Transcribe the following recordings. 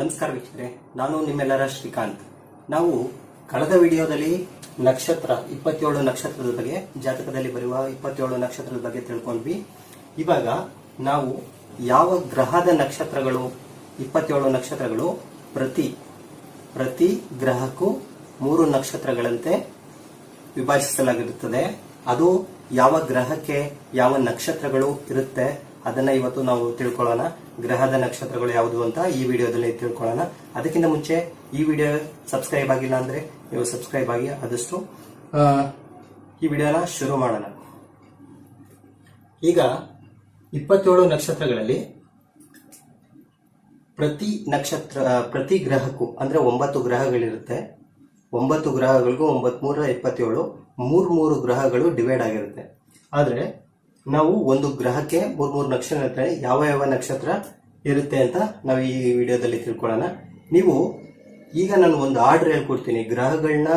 ನಮಸ್ಕಾರ ವೀಕ್ಷಕರೇ, ನಾನು ನಿಮ್ಮೆಲ್ಲರ ಶ್ರೀಕಾಂತ್. ನಾವು ಕಳೆದ ವಿಡಿಯೋದಲ್ಲಿ ನಕ್ಷತ್ರ, ಇಪ್ಪತ್ತೇಳು ನಕ್ಷತ್ರದ ಬಗ್ಗೆ, ಜಾತಕದಲ್ಲಿ ಬರುವ ಇಪ್ಪತ್ತೇಳು ನಕ್ಷತ್ರದ ಬಗ್ಗೆ ತಿಳ್ಕೊಂಡ್ವಿ. ಇವಾಗ ನಾವು ಯಾವ ಗ್ರಹದ ನಕ್ಷತ್ರಗಳು, ಇಪ್ಪತ್ತೇಳು ನಕ್ಷತ್ರಗಳು, ಪ್ರತಿ ಪ್ರತಿ ಗ್ರಹಕ್ಕೂ ಮೂರು ನಕ್ಷತ್ರಗಳಂತೆ ವಿಭಜಿಸಲಾಗಿರುತ್ತದೆ ಅದು ಯಾವ ಗ್ರಹಕ್ಕೆ ಯಾವ ನಕ್ಷತ್ರಗಳು ಇರುತ್ತೆ ಅದನ್ನ ಇವತ್ತು ನಾವು ತಿಳ್ಕೊಳ್ಳೋಣ. ಗ್ರಹದ ನಕ್ಷತ್ರಗಳು ಯಾವುದು ಅಂತ ಈ ವಿಡಿಯೋದಲ್ಲಿ ತಿಳ್ಕೊಳ್ಳೋಣ. ಅದಕ್ಕಿಂತ ಮುಂಚೆ ಈ ವಿಡಿಯೋ ಸಬ್ಸ್ಕ್ರೈಬ್ ಆಗಿಲ್ಲ ಅಂದ್ರೆ ನೀವು ಸಬ್ಸ್ಕ್ರೈಬ್ ಆಗಿ ಆದಷ್ಟು ಈ ವಿಡಿಯೋನ ಶುರು ಮಾಡೋಣ. ಈಗ ಇಪ್ಪತ್ತೇಳು ನಕ್ಷತ್ರಗಳಲ್ಲಿ ಪ್ರತಿ ನಕ್ಷತ್ರ ಪ್ರತಿ ಗ್ರಹಕ್ಕೂ, ಅಂದ್ರೆ ಒಂಬತ್ತು ಗ್ರಹಗಳಿರುತ್ತೆ. ಒಂಬತ್ತು ಗ್ರಹಗಳಿಗೂ ಒಂಬತ್ ಮೂರ ಇಪ್ಪತ್ತೇಳು ಮೂರ್ ಮೂರು ಗ್ರಹಗಳು ಡಿವೈಡ್ ಆಗಿರುತ್ತೆ. ಆದ್ರೆ ನಾವು ಒಂದು ಗ್ರಹಕ್ಕೆ ಮೂರ್ ಮೂರು ನಕ್ಷತ್ರ ಇರ್ತಾರೆ ಯಾವ ಯಾವ ನಕ್ಷತ್ರ ಇರುತ್ತೆ ಅಂತ ನಾವು ಈ ವಿಡಿಯೋದಲ್ಲಿ ತಿಳ್ಕೊಳ್ಳೋಣ. ನೀವು ಈಗ ನಾನು ಒಂದು ಆರ್ಡರ್ ಹೇಳ್ಕೊಡ್ತೀನಿ. ಗ್ರಹಗಳನ್ನ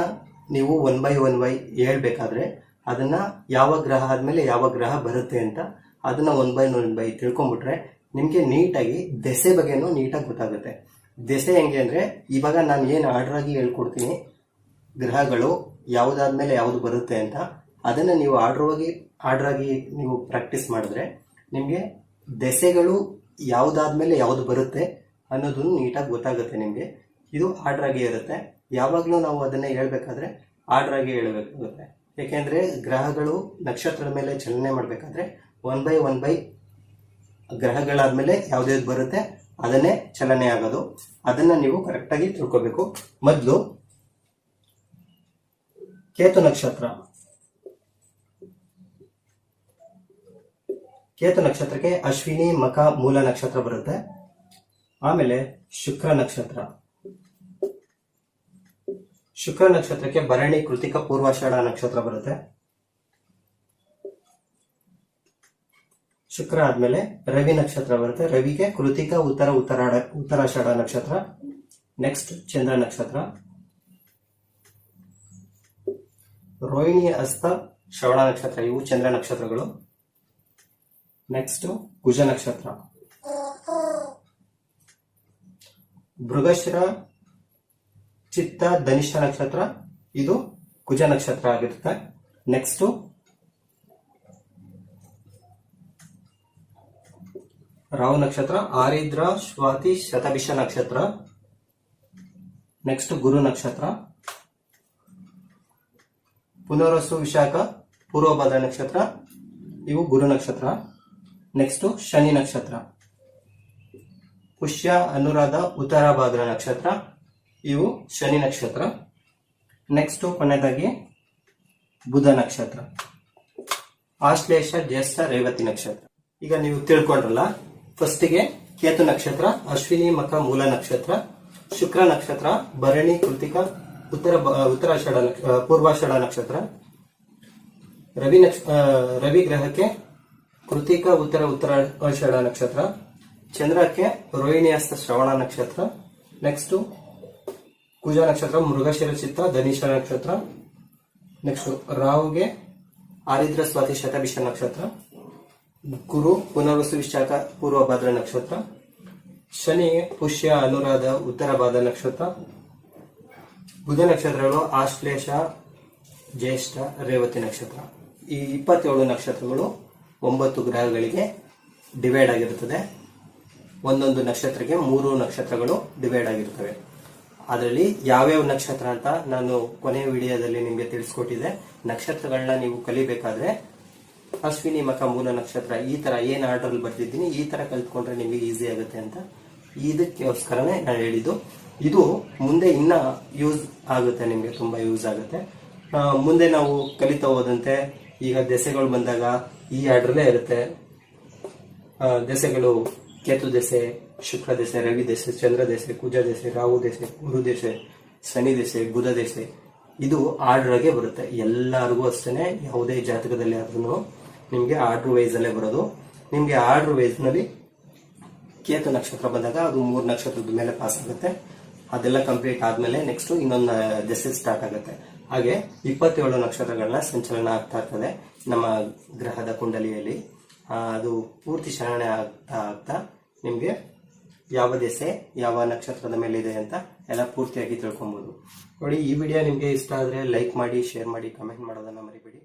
ನೀವು ಒನ್ ಬೈ ಒನ್ ಬೈ ಹೇಳ್ಬೇಕಾದ್ರೆ ಅದನ್ನ ಯಾವ ಗ್ರಹ ಆದ್ಮೇಲೆ ಯಾವ ಗ್ರಹ ಬರುತ್ತೆ ಅಂತ ಅದನ್ನ ಒನ್ ಬೈ ಒನ್ ಬೈ ತಿಳ್ಕೊಂಡ್ಬಿಟ್ರೆ ನಿಮ್ಗೆ ನೀಟಾಗಿ ದೆಸೆ ಬಗ್ಗೆನೂ ನೀಟಾಗಿ ಗೊತ್ತಾಗುತ್ತೆ. ದೆಸೆ ಹೆಂಗೆ ಅಂದ್ರೆ ಇವಾಗ ನಾನು ಏನು ಆರ್ಡರ್ ಆಗಿ ಹೇಳ್ಕೊಡ್ತೀನಿ? ಗ್ರಹಗಳು ಯಾವುದಾದ್ಮೇಲೆ ಯಾವುದು ಬರುತ್ತೆ ಅಂತ ಅದನ್ನ ನೀವು ಆರ್ಡರ್ ಆಗಿ ಆರ್ಡರ್ ಆಗಿ ನೀವು ಪ್ರಾಕ್ಟೀಸ್ ಮಾಡಿದ್ರೆ ನಿಮಗೆ ದೆಸೆಗಳು ಯಾವುದಾದ್ಮೇಲೆ ಯಾವುದು ಬರುತ್ತೆ ಅನ್ನೋದನ್ನು ನೀಟಾಗಿ ಗೊತ್ತಾಗುತ್ತೆ ನಿಮಗೆ. ಇದು ಆರ್ಡರ್ ಆಗಿ ಇರುತ್ತೆ. ಯಾವಾಗಲೂ ನಾವು ಅದನ್ನ ಹೇಳ್ಬೇಕಾದ್ರೆ ಆರ್ಡರ್ ಆಗಿ ಹೇಳಬೇಕಾಗುತ್ತೆ. ಯಾಕೆಂದ್ರೆ ಗ್ರಹಗಳು ನಕ್ಷತ್ರದ ಮೇಲೆ ಚಲನೆ ಮಾಡಬೇಕಾದ್ರೆ ಒನ್ ಬೈ ಒನ್ ಬೈ ಗ್ರಹಗಳಾದ್ಮೇಲೆ ಯಾವ್ದ್ಯಾವ್ದು ಬರುತ್ತೆ ಅದನ್ನೇ ಚಲನೆ ಆಗೋದು. ಅದನ್ನ ನೀವು ಕರೆಕ್ಟಾಗಿ ತಿಳ್ಕೋಬೇಕು. ಮೊದಲು ಕೇತು ನಕ್ಷತ್ರ. ಕೇತು ನಕ್ಷತ್ರಕ್ಕೆ ಅಶ್ವಿನಿ ಮಖ ಮೂಲ ನಕ್ಷತ್ರ ಬರುತ್ತೆ. ಆಮೇಲೆ ಶುಕ್ರ ನಕ್ಷತ್ರ. ಶುಕ್ರ ನಕ್ಷತ್ರಕ್ಕೆ ಭರಣಿ, ಕೃತಿಕ, ಪೂರ್ವಾಷಾಢ ನಕ್ಷತ್ರ ಬರುತ್ತೆ. ಶುಕ್ರ ಆದ್ಮೇಲೆ ರವಿ ನಕ್ಷತ್ರ ಬರುತ್ತೆ. ರವಿಗೆ ಕೃತಿಕ, ಉತ್ತರ, ಉತ್ತರಾಡ, ಉತ್ತರಾಷಾಢ ನಕ್ಷತ್ರ. ನೆಕ್ಸ್ಟ್ ಚಂದ್ರ ನಕ್ಷತ್ರ. ರೋಹಿಣಿ, ಅಸ್ತ, ಶ್ರವಣ ನಕ್ಷತ್ರ. ಇವು ಚಂದ್ರ ನಕ್ಷತ್ರಗಳು. ನೆಕ್ಸ್ಟ್ ಕುಜ ನಕ್ಷತ್ರ ಮೃಗಶಿರ ಚಿತ್ತ ಧನಿಷ್ಠ ನಕ್ಷತ್ರ ಇದು ಕುಜ ನಕ್ಷತ್ರ ಆಗಿರುತ್ತೆ ನೆಕ್ಸ್ಟ್ ರಾಹು ನಕ್ಷತ್ರ ಆರಿದ್ರ ಸ್ವಾತಿ ಶತಭಿಷ ನಕ್ಷತ್ರ ನೆಕ್ಸ್ಟ್ ಗುರು ನಕ್ಷತ್ರ ಪುನರ್ವಸು ವಿಶಾಖ ಪೂರ್ವಭದ್ರ ನಕ್ಷತ್ರ ಇವು ಗುರು ನಕ್ಷತ್ರ ನೆಕ್ಸ್ಟ್ ಶನಿ ನಕ್ಷತ್ರ. ಪುಷ್ಯ, ಅನುರಾಧ, ಉತ್ತರ ಭಾದ್ರ ನಕ್ಷತ್ರ. ಇವು ಶನಿ ನಕ್ಷತ್ರ. ನೆಕ್ಸ್ಟ್ ಕೊನೆಯದಾಗಿ ಬುಧ ನಕ್ಷತ್ರ. ಆಶ್ಲೇಷ, ಜ್ಯೇಷ್ಠ, ರೇವತಿ ನಕ್ಷತ್ರ. ಈಗ ನೀವು ತಿಳ್ಕೊಂಡ್ರಲ್ಲ ಫಸ್ಟಿಗೆ ಕೇತು ನಕ್ಷತ್ರ, ಅಶ್ವಿನಿ, ಮಕ, ಮೂಲ ನಕ್ಷತ್ರ, ಶುಕ್ರ ನಕ್ಷತ್ರ, ಭರಣಿ, ಕೃತಿಕ, ಉತ್ತರ ಉತ್ತರಾಷಾಢ ಪೂರ್ವಾಷಾಢ ನಕ್ಷತ್ರ. ರವಿ ನಕ್ಷ ರವಿ ಗ್ರಹಕ್ಕೆ ಕೃತಿಕ ಉತ್ತರ ಉತ್ತರಾಷಾಢ ನಕ್ಷತ್ರ, ಚಂದ್ರಕ್ಕೆ ರೋಹಿಣಿ ಹಸ್ತ ಶ್ರವಣ ನಕ್ಷತ್ರ ನೆಕ್ಸ್ಟ್ ಕುಜ ನಕ್ಷತ್ರ, ಮೃಗಶಿರ ಚಿತ್ರ ಧನಿಷ ನಕ್ಷತ್ರ ನೆಕ್ಸ್ಟ್ ರಾಹುಗೆ ಆರಿದ್ರ ಸ್ವಾತಿ ಶತಭಿಷ ನಕ್ಷತ್ರ, ಗುರು ಪುನರ್ವಸು ವಿಶಾಖ ಪೂರ್ವ ಭಾದ್ರ ನಕ್ಷತ್ರ ಶನಿ ಪುಷ್ಯ ಅನುರಾಧ ಉತ್ತರ ಭಾದ್ರ ನಕ್ಷತ್ರ, ಬುಧ ನಕ್ಷತ್ರಗಳು ಆಶ್ಲೇಷ, ಜ್ಯೇಷ್ಠ, ರೇವತಿ ನಕ್ಷತ್ರ. ಈ ಇಪ್ಪತ್ತೇಳು ನಕ್ಷತ್ರಗಳು ಒಂಬತ್ತು ಗ್ರಹಗಳಿಗೆ ಡಿವೈಡ್ ಆಗಿರುತ್ತದೆ. ಒಂದೊಂದು ನಕ್ಷತ್ರಕ್ಕೆ ಮೂರು ನಕ್ಷತ್ರಗಳು ಡಿವೈಡ್ ಆಗಿರ್ತವೆ ಅದರಲ್ಲಿ ಯಾವ್ಯಾವ ನಕ್ಷತ್ರ ಅಂತ ನಾನು ಕೊನೆಯ ವಿಡಿಯೋದಲ್ಲಿ ನಿಮಗೆ ತಿಳಿಸ್ಕೊಟ್ಟಿದ್ದೆ ನಕ್ಷತ್ರಗಳನ್ನ ನೀವು ಕಲಿಬೇಕಾದ್ರೆ ಅಶ್ವಿನಿ ಮಖ ಮೂಲ ನಕ್ಷತ್ರ, ಈ ತರ ಏನ್ ಆರ್ಡರ್ ಬರ್ತಿದ್ದೀನಿ ಈ ತರ ಕಲ್ತ್ಕೊಂಡ್ರೆ ನಿಮಗೆ ಈಸಿ ಆಗುತ್ತೆ ಅಂತ ಇದಕ್ಕೋಸ್ಕರನೇ ನಾನು ಹೇಳಿದ್ದು. ಇದು ಮುಂದೆ ಇನ್ನ ಯೂಸ್ ಆಗುತ್ತೆ, ನಿಮಗೆ ತುಂಬಾ ಯೂಸ್ ಆಗುತ್ತೆ. ಮುಂದೆ ನಾವು ಕಲಿತಾ ಹೋದಂತೆ ಈಗ ದೆಸೆಗಳು ಬಂದಾಗ ಈ ಆರ್ಡರ್ಲೇ ಇರುತ್ತೆ. ದೆಸೆಗಳು ಕೇತು ದೆಸೆ ಶುಕ್ರ ದೆಸೆ, ರವಿ ದೆಸೆ, ಚಂದ್ರ ದೆಸೆ ಕುಜ ದೆಸೆ, ರಾಹು ದೆಸೆ, ಗುರು ದೆಸೆ, ಶನಿ ದೆಸೆ, ಬುಧ ದೆಸೆ. ಇದು ಆರ್ಡ್ರಾಗೆ ಬರುತ್ತೆ. ಎಲ್ಲರಿಗೂ ಅಷ್ಟೇ ಯಾವುದೇ ಜಾತಕದಲ್ಲಿ ಆದ್ರೂ ನಿಮಗೆ ಆರ್ಡ್ರ್ ವೈಸ್ ಅಲ್ಲೇ ಬರೋದು. ನಿಮಗೆ ಆರ್ಡ್ರ್ ವೈಸ್ನಲ್ಲಿ ಕೇತು ನಕ್ಷತ್ರ ಬಂದಾಗ ಅದು ಮೂರು ನಕ್ಷತ್ರದ ಮೇಲೆ ಪಾಸ್ ಆಗುತ್ತೆ. ಅದೆಲ್ಲ ಕಂಪ್ಲೀಟ್ ಆದ್ಮೇಲೆ ನೆಕ್ಸ್ಟ್ ಇನ್ನೊಂದು ದೆಸೆ ಸ್ಟಾರ್ಟ್ ಆಗುತ್ತೆ. ಹಾಗೆ ಇಪ್ಪತ್ತೇಳು ನಕ್ಷತ್ರಗಳನ್ನ ಸಂಚಲನ ಆಗ್ತಾ ಇರ್ತದೆ ನಮ್ಮ ಗ್ರಹದ ಕುಂಡಲಿಯಲ್ಲಿ. ಅದು ಪೂರ್ತಿ ಶರಣೆ ಆಗ್ತಾ ಆಗ್ತಾ ನಿಮಗೆ ಯಾವ ದೆಸೆ, ಯಾವ ನಕ್ಷತ್ರದ ಮೇಲೆ ಇದೆ ಅಂತ ಎಲ್ಲ ಪೂರ್ತಿಯಾಗಿ ತಿಳ್ಕೊಬೋದು. ನೋಡಿ, ಈ ವಿಡಿಯೋ ನಿಮಗೆ ಇಷ್ಟ ಆದರೆ ಲೈಕ್ ಮಾಡಿ ಶೇರ್ ಮಾಡಿ ಕಮೆಂಟ್ ಮಾಡೋದನ್ನ ಮರಿಬೇಡಿ.